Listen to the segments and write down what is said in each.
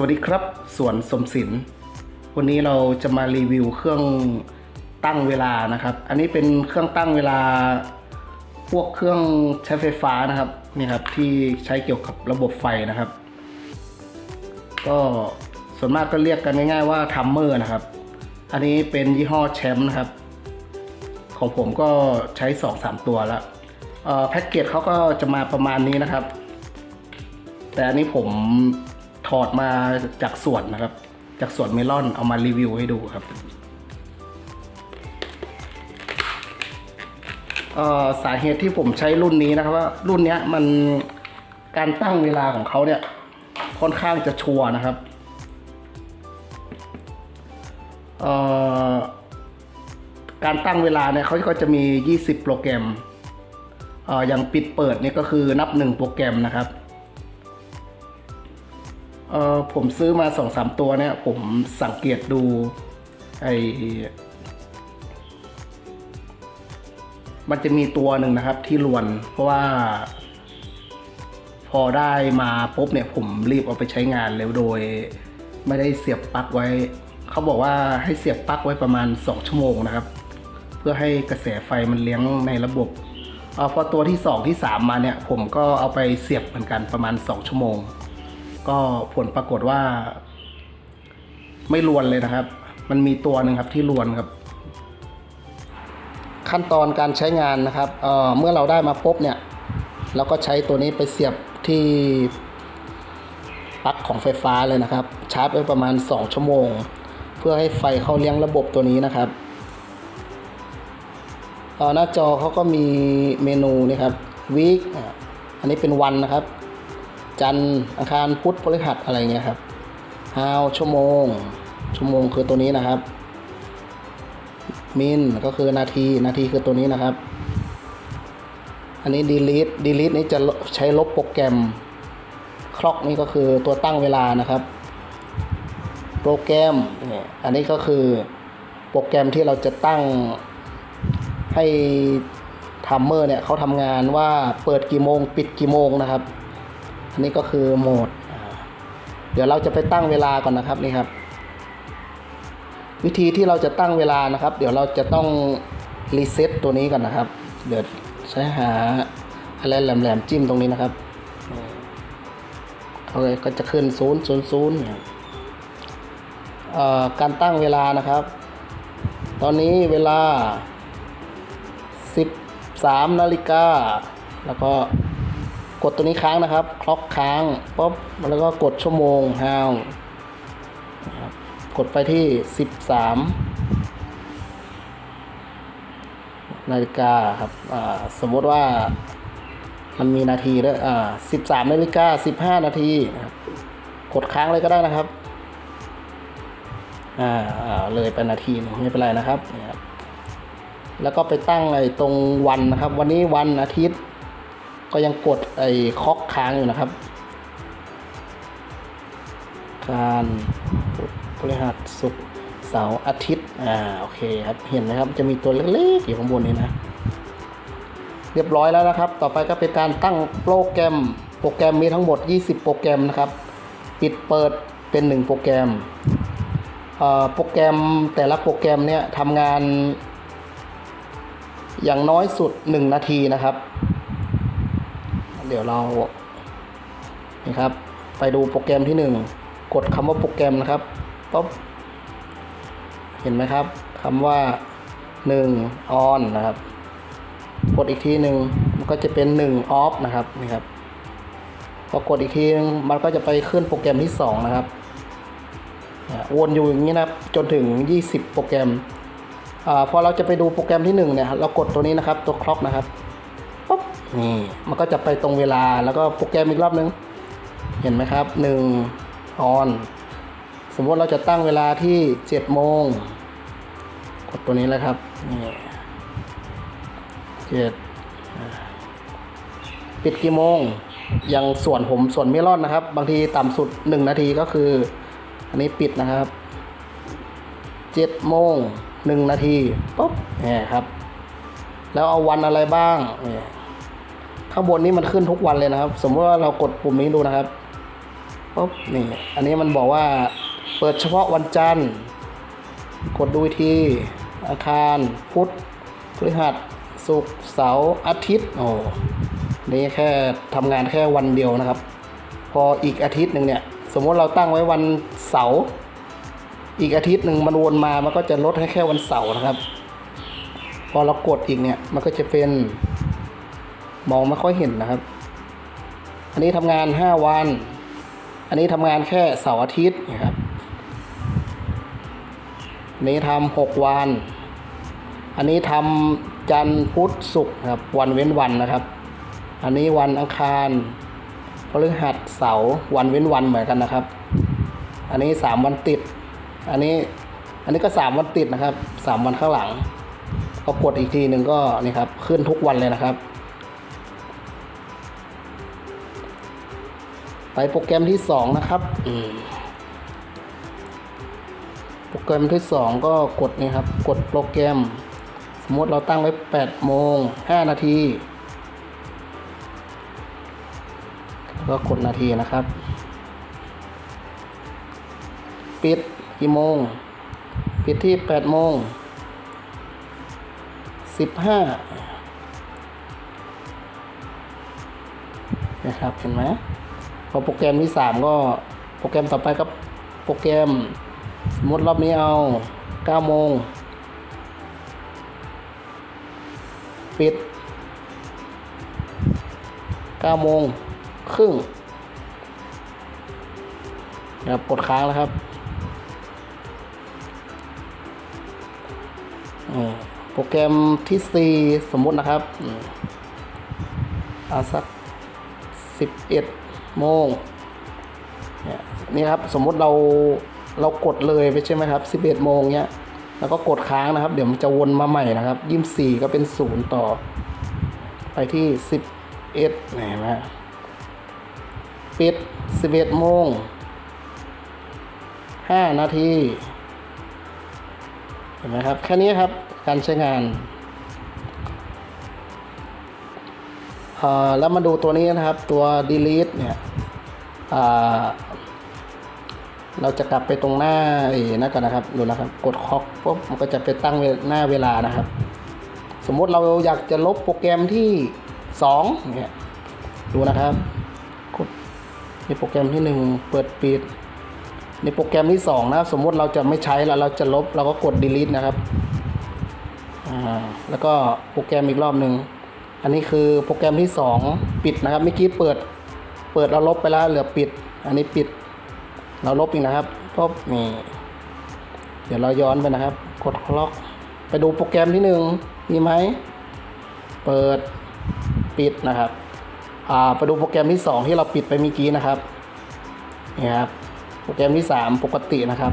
วัสดีครับ สวนสมศิลป์วันนี้เราจะมารีวิวเครื่องตั้งเวลานะครับ อันนี้เป็นเครื่องตั้งเวลา พวกเครื่องใช้ไฟฟ้านะครับนี่ครับที่ใช้เกี่ยวกับระบบไฟนะครับ ก็ส่วนมากก็เรียกกันง่ายๆว่าทัมเมอร์นะครับ อันนี้เป็นยี่ห้อแชมป์นะครับ ของผมก็ใช้ 2-3 ตัวแล้วแพ็กเกจเขาก็จะมาประมาณนี้นะครับ แต่อันนี้ผม ถอดมาจากสวนนะครับ จากสวนเมลอนเอามารีวิวให้ดูครับสาเหตุที่ผมใช้รุ่นนี้นะครับว่ารุ่นนี้มันการตั้งเวลาของเขาเนี่ยค่อนข้างจะชัวร์นะครับการตั้งเวลาเนี่ยเขาก็จะมี 20 โปรแกรมอออย่างปิดเปิดเนี่ยก็คือนับ 1 โปรแกรมนะครับ เออผมซื้อมาสองสามตัวเนี่ย ผมสังเกตดูไอมันจะมีตัวหนึ่งนะครับที่ลวน เพราะว่า พอได้มาปุ๊บเนี่ย ผมรีบเอาไปใช้งานแล้วโดย ไม่ได้เสียบปลั๊กไว้ เขาบอกว่าให้เสียบปลั๊กไว้ประมาณ 2 ชั่วโมงนะครับ เพื่อให้กระแสไฟมันเลี้ยงในระบบเออพอตัวที่ 2 ที่ 3 มาเนี่ย ผมก็เอาไปเสียบเหมือนกันประมาณ 2 ชั่วโมง ก็ผลปรากฏว่า ไม่รวนเลยนะครับ มันมีตัวหนึ่งครับที่รวนครับ ขั้นตอนการใช้งานนะครับเเมื่อเราได้มาปุ๊บเนี่ยเราก็ใช้ตัวนี้ไปเสียบที่ปลั๊กของไฟฟ้าเลยนะครับ ชาร์จไว้ประมาณ 2 ชั่วโมง เพื่อให้ไฟเข้าเลี้ยงระบบตัวนี้นะครับหน้าจอเขาก็มีเมนูนี่ครับวีคอันนี้เป็นวันนะครับ จันทร์อังคารพุธพฤหัสอะไรเงี้ยครับฮาวชั่วโมง ชั่วโมงคือตัวนี้นะครับ มินก็คือนาทีนาทีคือตัวนี้นะครับ อันนี้ delete delete นี้จะใช้ลบโปรแกรมคล็อกนี่ก็คือตัวตั้งเวลานะครับ โปรแกรมเนี่ยอันนี้ก็คือโปรแกรมที่เราจะตั้งให้ทัมเมอร์เนี่ยเขาทำงานว่าเปิดกี่โมง ปิดกี่โมงนะครับ นนี้ก็คือโหมด เดี๋ยวเราจะไปตั้งเวลาก่อนนะครับนี่ครับ วิธีที่เราจะตั้งเวลานะครับ เดี๋ยวเราจะต้องรีเซ็ตตัวนี้ก่อนนะครับ เดี๋ยวใช้หาอะไรแหลมๆจิ้มตรงนี้นะครับเอาเลยก็จะขึ้นศูนย์ศูนย์ศูนย์การตั้งเวลานะครับ ตอนนี้เวลา 13นาฬิกาแล้วก็ กดตัวนี้ค้างนะครับ คล็อกค้างปุ๊บแล้วก็กดชั่วโมงฮาวกดไปที่ 13 นาฬิกาครับสมมติว่ามันมีนาทีด้วยอ่า13นาฬิกา15นาทีนะครับ กดค้างเลยก็ได้นะครับ อ่าเลยไปนาทีไม่เป็นไรนะครับเนี่ยครับแล้วก็ไปตั้งไอ้ตรงวันนะครับ วันนี้วันอาทิตย์ ก็ยังกดไอ้ค็อกค้างอยู่นะครับ การพฤหัสศุกร์เสาร์อาทิตย์ อ่า โอเคครับ เห็นไหมครับ จะมีตัวเล็กๆอยู่ข้างบนนี้นะ เรียบร้อยแล้วนะครับ ต่อไปก็เป็นการตั้งโปรแกรม โปรแกรมมีทั้งหมด 20 โปรแกรมนะครับ ปิดเปิดเป็น 1 โปรแกรม โปรแกรมแต่ละโปรแกรมเนี่ยทำงานอย่างน้อยสุด 1 นาทีนะครับ เดี๋ยวเรานี่ครับ ไปดูโปรแกรมที่ 1 กดคำว่าโปรแกรมนะครับป๊บเห็นไหมครับคำว่า1 on นะครับ กดอีกทีหนึ่งมันก็จะเป็น1 off นะครับนี่ครับพอกดอีกทีนึงมันก็จะไปขึ้นโปรแกรมที่ 2 นะครับวนอยู่อย่างนี้นะครับจนถึง 20 โปรแกรมอพอเราจะไปดูโปรแกรมที่หนึ่งเนี่ยเรากดตัวนี้นะครับตัวคล็อกนะครับ นี่มันก็จะไปตรงเวลาแล้วก็โปรแกรมอีกรอบนึง เห็นไหมครับหนึ่งออนสมมติเราจะตั้งเวลาที่เจ็ดโมงกดตัวนี้เลยครับนี่เจ็ดปิดกี่โมงอย่างส่วนผมส่วนเมลอนนะครับ บางทีต่ำสุดหนึ่งนาทีก็คือ อันนี้ปิดนะครับเจ็ดโมงหนึ่งนาทีปุ๊บเนี่ยครับ แล้วเอาวันอะไรบ้างเนี่ย ข้างบนนี้มันขึ้นทุกวันเลยนะครับ สมมติว่าเรากดปุ่มนี้ดูนะครับปุ๊บนี่อันนี้มันบอกว่าเปิดเฉพาะวันจันทร์ กดดูทีอังคารพุธพฤหัสศุกร์เสาร์อาทิตย์โอ้นี่แค่ทำงานแค่วันเดียวนะครับ พออีกอาทิตย์หนึ่งเนี่ยสมมติเราตั้งไว้วันเสาร์อีกอาทิตย์หนึ่งมันวนมามันก็จะลดให้แค่วันเสาร์นะครับ พอเรากดอีกเนี่ยมันก็จะเป็น มองไม่ค่อยเห็นนะครับ อันนี้ทำงานห้าวัน อันนี้ทำงานแค่เสาร์อาทิตย์นะครับอันนี้ทำหกวัน อันนี้ทำจันทร์พุธศุกร์ครับ วันเว้นวันนะครับ อันนี้วันอังคารพฤหัสเสาร์วันเว้นวันเหมือนกันนะครับ อันนี้สามวันติด อันนี้อันนี้ก็สามวันติดนะครับสามวันข้างหลังพอกดอีกทีหนึ่งก็นี่ครับขึ้นทุกวันเลยนะครับ ไปโปรแกรมที่สองนะครับอืมโปรแกรมที่สองก็กดนี่ครับ กดโปรแกรม สมมติเราตั้งไว้8โมง5นาทีแล้วก็กดนาทีนะครับ ปิดกี่โมง ปิดที่8โมง15นะครับ เห็นไหม พอโปรแกรมที่สามก็โปรแกรมต่อไปก็โปรแกรมสมมติรอบนี้เอา9โมงปิด9โมงครึ่งนะครับกดค้างแล้วครับโปรแกรมที่ 4 สมมตินะครับอืมเอาสัก11 โมงเนี่ยนี่ครับสมมุติเราเรากดเลยไปใช่ไหมครับ 11 โมงเนี้ยแล้วก็กดค้างนะครับ เดี๋ยวมันจะวนมาใหม่นะครับยี่สี่ก็เป็นศูนย์ต่อ ไปที่สิบเอ็ดเห็นไหมปิดสิบเอ็ดโมงห้านาทีเห็นไหมครับ แค่นี้ครับการใช้งาน แล้วมาดูตัวนี้นะครับตัว delete เนี่ยเราจะกลับไปตรงหน้าไอ้นั่นกันนะครับดูนะครับ กดคอกปุ๊บมันก็จะไปตั้งหน้าเวลานะครับ สมมุติเราอยากจะลบโปรแกรมที่สองเนี่ยดูนะครับกดนี่โปรแกรมที่หนึ่งเปิดปิด ในโปรแกรมที่สองนะสมมุติเราจะไม่ใช้แล้วเราจะลบเราก็กด delete นะครับแล้วก็โปรแกรมอีกรอบหนึ่ง อันนี้คือโปรแกรมที่สองปิดนะครับเมื่อกี้เปิด เปิดเราลบไปแล้วเหลือปิด อันนี้ปิด เราลบอีกนะครับปุ๊บนี่เดี๋ยวเราย้อนไปนะครับ กดล็อก ไปดูโปรแกรมที่หนึ่งมีไหม เปิดปิดนะครับอ่าไปดูโปรแกรมที่สองที่เราปิดไปเมื่อกี้นะครับนี่ครับโปรแกรมที่สามปกตินะครับ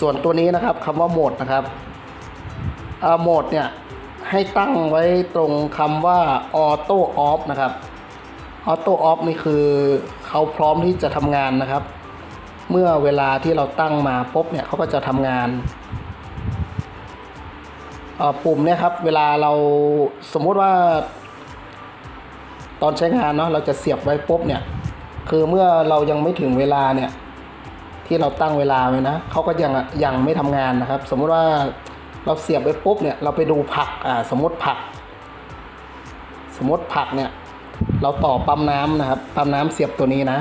ส่วนตัวนี้นะครับคำว่าโหมดนะครับ โหมดเนี่ยให้ตั้งไว้ตรงคำว่า auto off นะครับออโต้ออฟนี่คือเขาพร้อมที่จะทำงานนะครับ เมื่อเวลาที่เราตั้งมาปุ๊บเนี่ยเขาก็จะทำงานปุ่มเนี่ยครับเวลาเราสมมุติว่า ตอนใช้งานเนาะเราจะเสียบไว้ปุ๊บเนี่ยคือเมื่อเรายังไม่ถึงเวลาเนี่ยที่เราตั้งเวลาไว้นะเขาก็ยังยังไม่ทำงานนะครับ สมมุติว่า เราเสียบไว้ปุ๊บเนี่ยเราไปดูผักอ่าสมมติผัก สมมติผักเนี่ย เราต่อปั๊มน้ำนะครับปั๊มน้ำเสียบตัวนี้นะ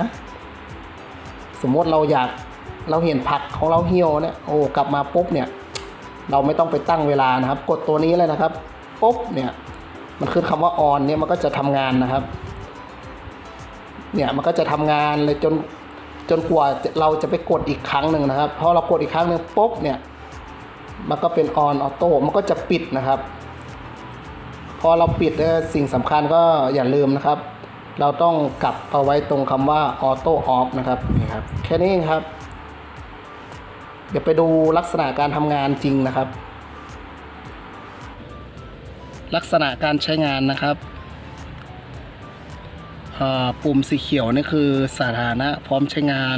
สมมติเราอยากเราเห็นผักของเราเหี่ยวเนี่ยโอ้กลับมาปุ๊บเนี่ย เราไม่ต้องไปตั้งเวลานะครับ กดตัวนี้เลยนะครับปุ๊บเนี่ยมันขึ้นคำว่าออนเนี่ยมันก็จะทำงานนะครับ เนี่ยมันก็จะทำงานเลยจนจนกว่าเราจะไปกดอีกครั้งหนึ่งนะครับพอเรากดอีกครั้งหนึ่งปุ๊บเนี่ย มันก็เป็นออนออโต้มันก็จะปิดนะครับ พอเราปิดเนี่ยสิ่งสำคัญก็อย่าลืมนะครับ เราต้องกลับเอาไว้ตรงคำว่าออโต้ออฟนะครับนี่ครับ แค่นี้เองครับ เดี๋ยวไปดูลักษณะการทำงานจริงนะครับ ลักษณะการใช้งานนะครับเอ่อปุ่มสีเขียวนี่คือสถานะพร้อมใช้งาน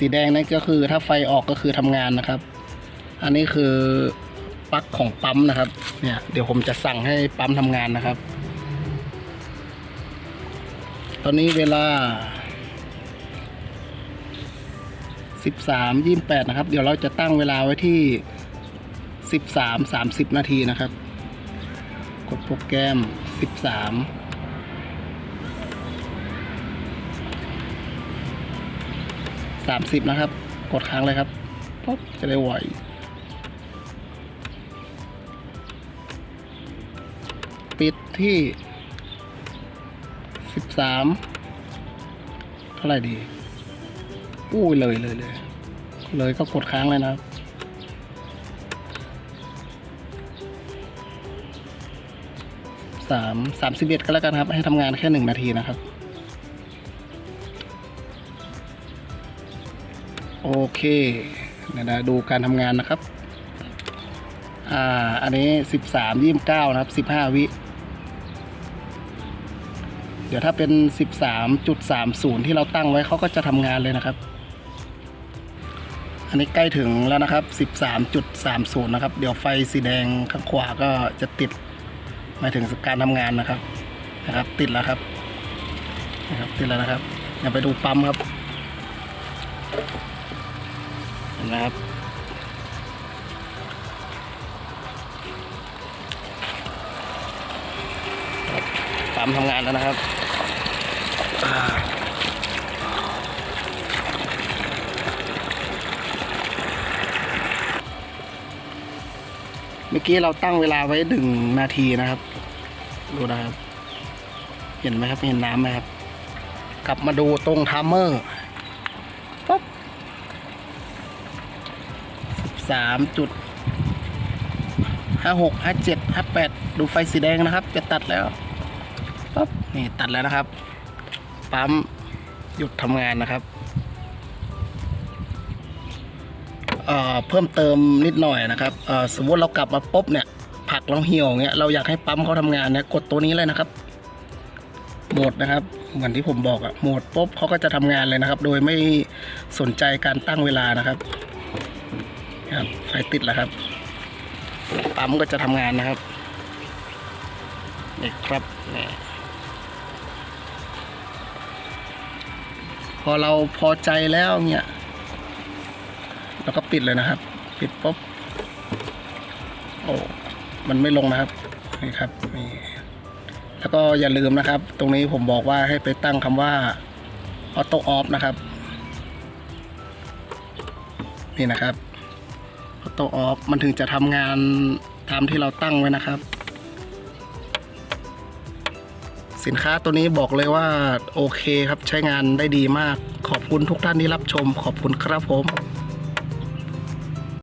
สีแดงนั่นก็คือถ้าไฟออกก็คือทำงานนะครับ อันนี้คือปลั๊กของปั๊มนะครับ เนี่ย เดี๋ยวผมจะสั่งให้ปั๊มทำงานนะครับ ตอนนี้เวลา 13 28 นะครับ เดี๋ยวเราจะตั้งเวลาไว้ที่ 13 30 นาทีนะครับ กดโปรแกรม 13 บสามสิบนะครับ กดค้างเลยครับปุ๊บจะได้ไหวปิดที่สิบสามเท่าไหร่ดีอู้ยเลยเลยเลยเลยก็กดค้างเลยนะครับสามสามสิบเอ็ดก็แล้วกันครับ ให้ทำงานแค่หนึ่งนาทีนะครับ โอเคเดี๋ยวนะดูการทำงานนะครับ อ่า อันนี้สิบสามยี่สิบเก้านะครับสิบห้าวิ เดี๋ยวถ้าเป็นสิบสามจุดสามศูนย์ที่เราตั้งไว้เขาก็จะทำงานเลยนะครับ อันนี้ใกล้ถึงแล้วนะครับสิบสามจุดสามศูนย์นะครับ เดี๋ยวไฟสีแดงข้างขวาก็จะติดหมายถึงการทำงานนะครับ นะครับ ติดแล้วครับ นะครับ ติดแล้วนะครับ อย่าไปดูปั๊มครับ ห็นไหมครับปั๊มทำงานแล้วนะครับเมื่อกี้เราตั้งเวลาไว้หนึ่งนาทีนะครับ ดูนะครับ เห็นไหมครับ เห็นน้ำไหมครับ กลับมาดูตรงไทม์เมอร์ สามจุดห้าหกห้าเจ็ดห้าแปดดูไฟสีแดงนะครับ จะตัดแล้วปั๊บนี่ตัดแล้วนะครับ ปั๊มหยุดทำงานนะครับเอ่อเพิ่มเติมนิดหน่อยนะครับเอ่อสมมติเรากลับมาปุ๊บเนี่ย ผักเราเหี่ยวเงี้ยเราอยากให้ปั๊มเขาทำงานเนี่ยกดตัวนี้เลยนะครับโหมดนะครับ เหมือนที่ผมบอกอะโหมดปุ๊บเขาก็จะทำงานเลยนะครับ โดยไม่สนใจการตั้งเวลานะครับ ครับไฟติดแล้วครับ ปั๊มก็จะทำงานนะครับนี่ครับนี่พอเราพอใจแล้วเนี่ยเราก็ปิดเลยนะครับ ปิดปุ๊บโอ้มันไม่ลงนะครับนี่ครับนี่แล้วก็อย่าลืมนะครับ ตรงนี้ผมบอกว่าให้ไปตั้งคำว่าออโต้ออฟนะครับ นี่นะครับ โตออฟมันถึงจะทำงานตามที่เราตั้งไว้นะครับ สินค้าตัวนี้บอกเลยว่าโอเคครับใช้งานได้ดีมาก ขอบคุณทุกท่านที่รับชม ขอบคุณครับผม